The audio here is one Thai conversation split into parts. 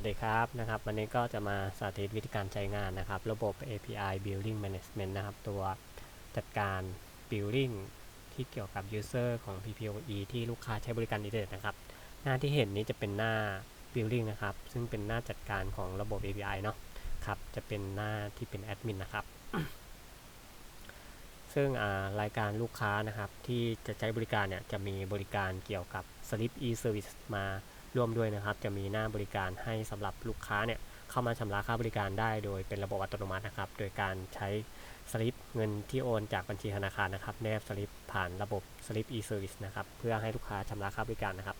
วัสดีครับนะครับวันนี้ก็จะมาสาธิตวิธีการใช้งานนะครับ ระบบ API Building Management นะครับ ตัวจัดการ Building ที่เกี่ยวกับ User ของ PPOE ที่ลูกค้าใช้บริการอินเทอร์เน็ตนะครับ หน้าที่เห็นนี้จะเป็นหน้า Building นะครับ ซึ่งเป็นหน้าจัดการของระบบ API เนาะครับจะเป็นหน้าที่เป็นแอดมินนะครับ ซึ่งรายการลูกค้านะครับที่จะใช้บริการเนี่ยจะมีบริการเกี่ยวกับ Slip e-Service มา ร่วมด้วยนะครับ จะมีหน้าบริการให้สำหรับลูกค้าเนี่ยเข้ามาชำระค่าบริการได้ โดยเป็นระบบอัตโนมัตินะครับ โดยการใช้สลิปเงินที่โอนจากบัญชีธนาคารนะครับแนบสลิปผ่านระบบสลิป e-service นะครับเพื่อให้ลูกค้าชำระค่าบริการนะครับ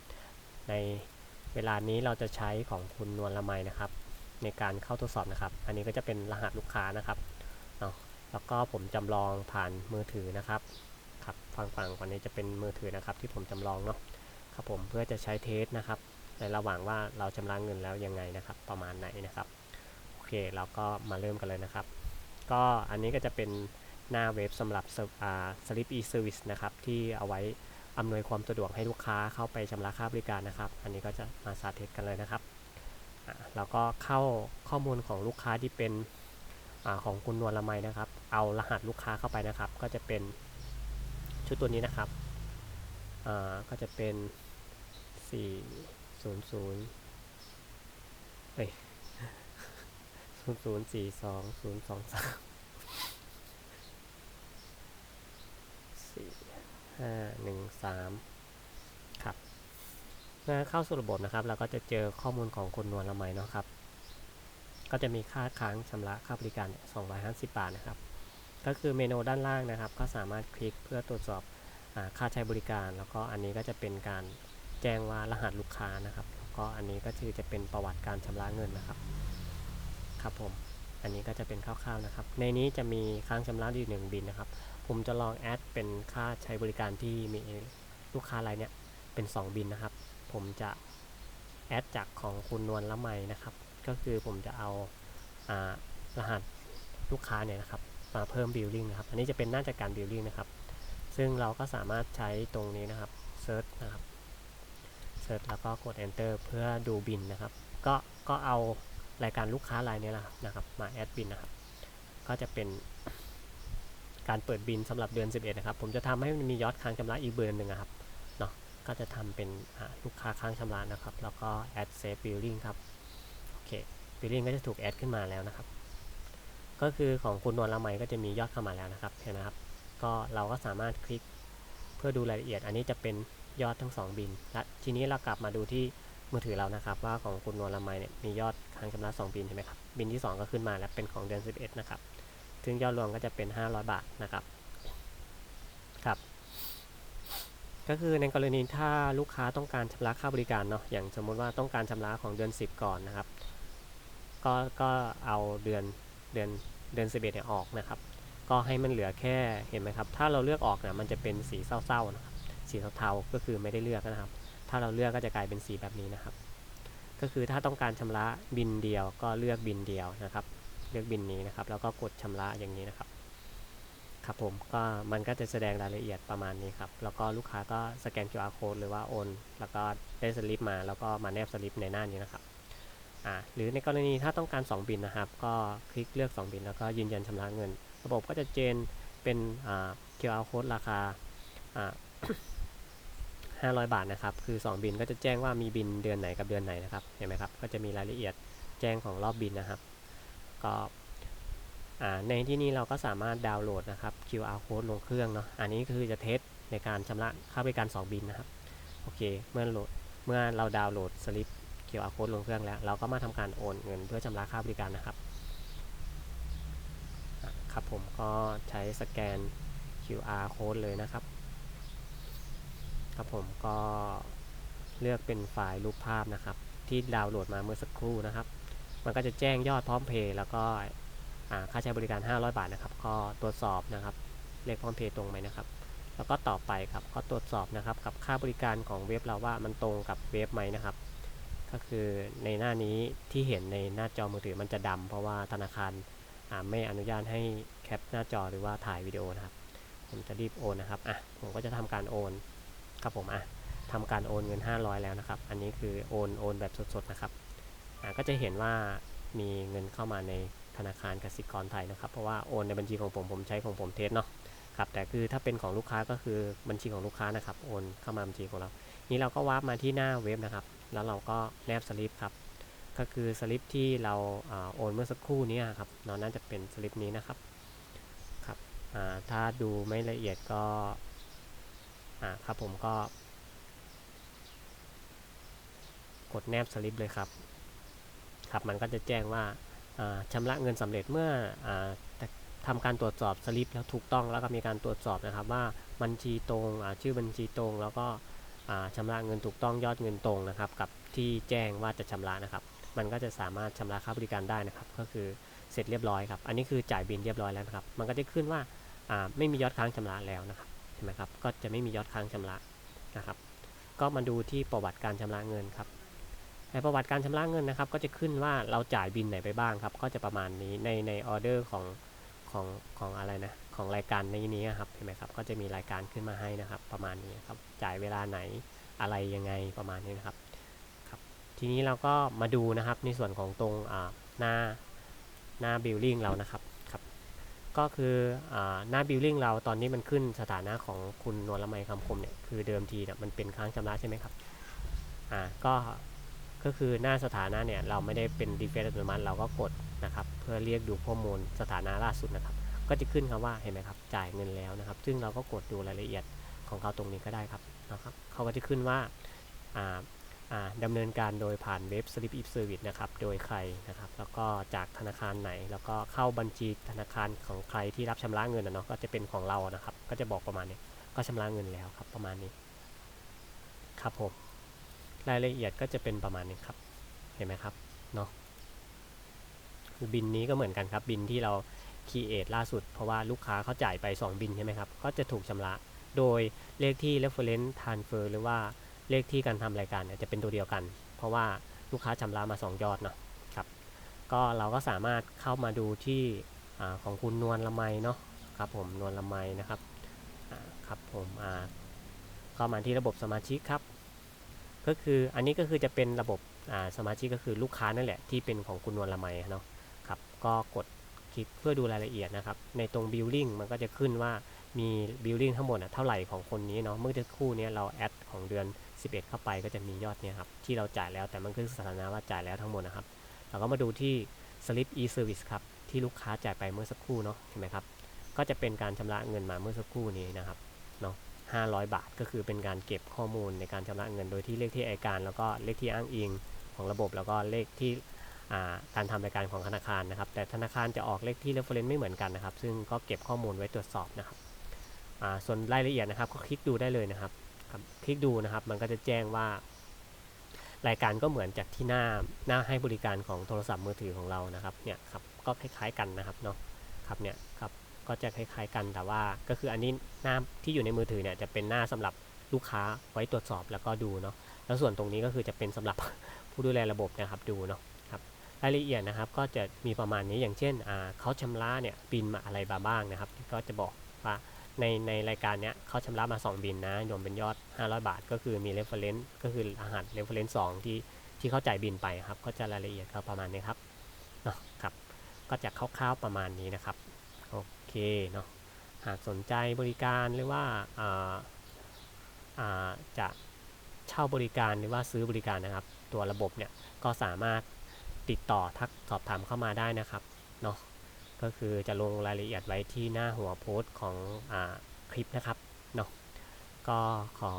ในเวลานี้เราจะใช้ของคุณนวลละไมนะครับ ในการเข้าทดสอบนะครับ อันนี้ก็จะเป็นรหัสลูกค้านะครับเนาะแล้วก็ผมจำลองผ่านมือถือนะครับครับฟังฟังก่อนนี้จะเป็นมือถือนะครับ ที่ผมจำลองเนาะครับผมเพื่อจะใช้เทสนะครับ ในระหว่างว่าเราชำระเงินแล้วยังไงนะครับ ประมาณไหนนะครับโอเคเราก็มาเริ่มกันเลยนะครับ ก็อันนี้ก็จะเป็นหน้าเว็บสำหรับสลิป e-service นะครับที่เอาไว้อำนวยความสะดวกให้ลูกค้าเข้าไปชำระค่าบริการนะครับ อันนี้ก็จะมาสาธิตกันเลยนะครับเราก็เข้าข้อมูลของลูกค้าที่เป็นอของคุณนวลละไมนะครับ เอารหัสลูกค้าเข้าไปนะครับ ก็จะเป็นชุดตัวนี้นะครับก็จะเป็น4 ศูนย์ศูนย์เอ้ยศูนย์ศูนย์สี่สองศูนย์สองสามสี่ห้าหนึ่งสามครับเมื่อเข้าสู่ระบบนะครับ เราก็จะเจอข้อมูลของคุณนวลละไมเนาะครับ ก็จะมีค่าค้างชำระค่าบริการ 250 บาทนะครับ ก็คือเมนูด้านล่างนะครับ ก็สามารถคลิกเพื่อตรวจสอบอค่าใช้บริการ แล้วก็อันนี้ก็จะเป็นการ แจ้งว่ารหัสลูกค้านะครับแล้วก็อันนี้ก็คือจะเป็นประวัติการชำระเงินนะครับ ครับผม อันนี้ก็จะเป็นคร่าวๆนะครับ ในนี้จะมีค้างชำระอยู่หนึ่งบินนะครับ ผมจะลองแอดเป็นค่าใช้บริการที่มีลูกค้ารายเนี้ยเป็น 2 บินนะครับ ผมจะแอดจากของคุณนวลละไมนะครับ ก็คือผมจะเอาอารหัสลูกค้าเนี่ยนะครับมาเพิ่มบิลลิ่งนะครับ อันนี้จะเป็นหน้าจัดการบิลลิ่งนะครับ ซึ่งเราก็สามารถใช้ตรงนี้นะครับเซิร์ชนะครับ เซิร์ชแล้วก็กด enter เพื่อดูบินนะครับ ก็ก็เอารายการลูกค้ารายนี้ละนะครับ มาแอดบินนะครับ ก็จะเป็นการเปิดบินสำหรับเดือน 11 นะครับ ผมจะทำให้มันมียอดค้างชำระอีกเบอร์หนึ่งครับเนาะก็จะทำเป็นลูกค้าค้างชำระนะครับ แล้วก็ add save billing ครับ โอเค billing ก็จะถูกแอดขึ้นมาแล้วนะครับ ก็คือของคุณนวลละไมก็จะมียอดเข้ามาแล้วนะครับ เห็นไหมครับ ก็เราก็สามารถคลิกเพื่อดูรายละเอียด อันนี้จะเป็น ยอดทั้ง 2 บินและทีนี้เรากลับมาดูที่มือถือเรานะครับ ว่าของคุณนวลละไมเนี่ยมียอดค้างชำระ2บินใช่ไหมครับบินที่ 2 ก็ขึ้นมาแล้วเป็นของเดือน 11 นะครับซึ่งยอดรวมก็จะเป็น 500 บาทนะครับครับก็คือในกรณีถ้าลูกค้าต้องการชำระค่าบริการเนาะอย่างสมมุติว่าต้องการชำระของเดือน 10 ก่อนนะครับ ก็ก็เอาเดือนเดือนเดือน 11เนี่ยออกนะครับ ก็ให้มันเหลือแค่เห็นไหมครับ ถ้าเราเลือกออกเนี่ยมันจะเป็นสีเศร้าๆนะครับ สีเทาๆก็คือไม่ได้เลือกนะครับ ถ้าเราเลือกก็จะกลายเป็นสีแบบนี้นะครับ ก็คือถ้าต้องการชำระบินเดียวก็เลือกบินเดียวนะครับ เลือกบินนี้นะครับ แล้วก็กดชำระอย่างนี้นะครับ ครับผมก็มันก็จะแสดงรายละเอียดประมาณนี้ครับ แล้วก็ลูกค้าก็สแกน QR code หรือว่าโอน แล้วก็ได้สลิปมา แล้วก็มาแนบสลิปในหน้านี้นะครับอ่าหรือในกรณีถ้าต้องการ 2 บินนะครับ ก็คลิกเลือก 2 บิน แล้วก็ยืนยันชำระเงิน ระบบก็จะเจนเป็นอ่า QR code ราคาอ่า 500 บาทนะครับ คือ 2 บินก็จะแจ้งว่ามีบินเดือนไหนกับเดือนไหนนะครับ เห็นไหมครับ ก็จะมีรายละเอียดแจ้งของรอบบินนะครับ ก็ในที่นี้เราก็สามารถดาวน์โหลดนะครับ QR code ลงเครื่องเนาะ อันนี้คือจะเทสในการชำระค่าบริการ 2 บินนะครับ โอเค เมื่อโหลด เมื่อเราดาวน์โหลดสลิป QR code ลงเครื่องแล้ว เราก็มาทำการโอนเงินเพื่อชำระค่าบริการนะครับ ครับผมก็ใช้สแกน QR code เลยนะครับ ครับผมก็เลือกเป็นไฟล์รูปภาพนะครับ ที่ดาวน์โหลดมาเมื่อสักครู่นะครับ มันก็จะแจ้งยอดพร้อมเพย์แล้วก็ค่าใช้บริการ 500 บาทนะครับ ก็ตรวจสอบนะครับเลขพร้อมเพย์ตรงไหมนะครับ แล้วก็ต่อไปครับก็ตรวจสอบนะครับกับค่าบริการของเว็บเราว่ามันตรงกับเว็บไหมนะครับ ก็คือในหน้านี้ที่เห็นในหน้าจอมือถือมันจะดำเพราะว่าธนาคารไม่อนุญาตให้แคปหน้าจอหรือว่าถ่ายวิดีโอนะครับ ผมจะรีบโอนนะครับอะผมก็จะทำการโอน ครับผมอะทำการโอนเงิน 500 แล้วนะครับ อันนี้คือโอนโอนแบบสดๆนะครับอ่าก็จะเห็นว่ามีเงินเข้ามาในธนาคารกสิกรไทยนะครับ เพราะว่าโอนในบัญชีของผมผมใช้ของผมเทสเนาะครับแต่คือถ้าเป็นของลูกค้าก็คือบัญชีของลูกค้านะครับ โอนเข้ามาบัญชีของเรา นี้เราก็วาร์ปมาที่หน้าเว็บนะครับ แล้วเราก็แนบสลิปครับ ก็คือสลิปที่เราอาโอนเมื่อสักครู่นี้ครับเนาะน่าจะเป็นสลิปนี้นะครับครับอ่าถ้าดูไม่ละเอียดก็ อ่าครับผมก็ กดแนบสลิปเลยครับ ครับมันก็จะแจ้งว่าอ่าชำระเงินสำเร็จเมื่ออทำการตรวจสอบสลิปแล้วถูกต้องแล้วก็มีการตรวจสอบนะครับ ว่าบัญชีตรงชื่อบัญชีตรง แล้วก็อ่าชำระเงินถูกต้องยอดเงินตรงนะครับ กับที่แจ้งว่าจะชำระนะครับ มันก็จะสามารถชำระค่าบริการได้นะครับ ก็คือเสร็จเรียบร้อยครับ อันนี้คือจ่ายบินเรียบร้อยแล้วนะครับ มันก็จะขึ้นว่าอ่าไม่มียอดค้างชำระแล้วนะครับ เห็นไหมครับก็จะไม่มียอดค้างชำระนะครับ ก็มาดูที่ประวัติการชำระเงินครับในประวัติการชำระเงินนะครับ ก็จะขึ้นว่าเราจ่ายบินไหนไปบ้างครับ ก็จะประมาณนี้ในในออเดอร์ของของของอะไรนะของรายการในนี้ครับเห็นไหมครับก็จะมีรายการขึ้นมาให้นะครับ ประมาณนี้ครับจ่ายเวลาไหนอะไรยังไงประมาณนี้นะครับครับทีนี้เราก็มาดูนะครับในส่วนของตรงอ่าหน้าหน้าบิลลิ่งเรานะครับ ก็คืออหน้าบิลลิ่งเราตอนนี้มันขึ้นสถานะของคุณนวลละไมคำคมเนี่ยคือเดิมทีเนี่ยมันเป็นค้างชำระใช่ไหมครับอ่าก็ก็คือหน้าสถานะเนี่ยเราไม่ได้เป็น default อัตโนมัติเราก็กดนะครับ เพื่อเรียกดูข้อมูลสถานะล่าสุดนะครับ ก็จะขึ้นคำว่าเห็นไหมครับจ่ายเงินแล้วนะครับ ซึ่งเราก็กดดูรายละเอียดของเขาตรงนี้ก็ได้ครับนะครับเขาก็จะขึ้นว่าอ่า ดำเนินการโดยผ่านเว็บ Slip If Service นะครับ โดยใครนะครับ แล้วก็จากธนาคารไหน แล้วก็เข้าบัญชีธนาคารของใครที่รับชำระเงินนะเนาะ ก็จะเป็นของเรานะครับ ก็จะบอกประมาณนี้ ก็ชำระเงินแล้วครับ ประมาณนี้ ครับผม รายละเอียดก็จะเป็นประมาณนี้ครับ เห็นไหมครับ เนาะบินนี้ก็เหมือนกันครับ บินที่เราคีเอทล่าสุด เพราะว่าลูกค้าเขาจ่ายไป 2 บินใช่ไหมครับ ก็จะถูกชำระ โดยเลขที่ reference transfer หรือว่า เลขที่การทำรายการเนี่ยจะเป็นตัวเดียวกัน เพราะว่าลูกค้าชำระมา 2 ยอดเนาะครับก็เราก็สามารถเข้ามาดูที่อของคุณนวลละไมเนาะครับผมนวลละไมนะครับครับผมอ่ามาที่ระบบสมาชิกครับ ก็คืออันนี้ก็คือจะเป็นระบบสมาชิกก็คือลูกค้านั่นแหละที่เป็นของคุณนวลละไมเนาะครับก็กดคลิกเพื่อดูรายละเอียดนะครับ ในตรง billing มันก็จะขึ้นว่ามี billing ทั้งหมดเท่าไหร่ของคนนี้เนาะเมื่อสักครู่นี้เราแอดของเดือน 11 เข้าไปก็จะมียอดเนี่ยครับที่เราจ่ายแล้วแต่มันคือสถานะว่าจ่ายแล้วทั้งหมดนะครับ เราก็มาดูที่ slip e service ครับที่ลูกค้าจ่ายไปเมื่อสักครู่เนาะเห็นไหมครับก็จะเป็นการชำระเงินมาเมื่อสักครู่นี้นะครับเนาะ500 บาทก็คือเป็นการเก็บข้อมูลในการชำระเงินโดยที่เลขที่อการ แล้วก็เลขที่อ้างอิงของระบบ แล้วก็เลขที่การทำรายการของธนาคารนะครับ แต่ธนาคารจะออกเลขที่ reference ไม่เหมือนกันนะครับ ซึ่งก็เก็บข้อมูลไว้ตรวจสอบนะครับส่วนรายละเอียดนะครับก็คลิกดูได้เลยนะครับ ครับคลิกดูนะครับ มันก็จะแจ้งว่า รายการก็เหมือนจากที่หน้าหน้าให้บริการของโทรศัพท์มือถือของเรานะครับเนี่ยครับก็คล้ายๆกันนะครับเนาะครับเนี่ยครับก็จะคล้ายๆกันแต่ว่าก็คืออันนี้หน้าที่อยู่ในมือถือเนี่ยจะเป็นหน้าสำหรับลูกค้าไว้ตรวจสอบแล้วก็ดูเนาะแล้วส่วนตรงนี้ก็คือจะเป็นสำหรับผู้ดูแลระบบนะครับดูเนาะครับรายละเอียดนะครับก็จะมีประมาณนี้อย่างเช่นอ่าเขาชำระเนี่ยบินมาอะไรบ้างนะครับ ก็จะบอกว่า ในในรายการเนี้ยเขาชำระมา 2 บินนะรวมเป็นยอด 500 บาท ก็คือมี reference ก็คือรหัส reference 2ที่ที่เขาจ่ายบินไปครับก็จะรายละเอียดเขาประมาณนี้ครับเนาะครับ ก็จะคร่าวๆประมาณนี้นะครับ โอเคเนาะหากสนใจบริการหรือว่าอ่าอ่าจะเช่าบริการหรือว่าซื้อบริการนะครับ ตัวระบบเนี่ยก็สามารถติดต่อทักสอบถามเข้ามาได้นะครับเนาะ ก็คือจะลงรายละเอียดไว้ที่หน้าหัวโพสต์ของอคลิปนะครับเนาะก็ขอ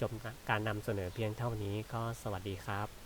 จบการนำเสนอเพียงเท่านี้ก็สวัสดีครับ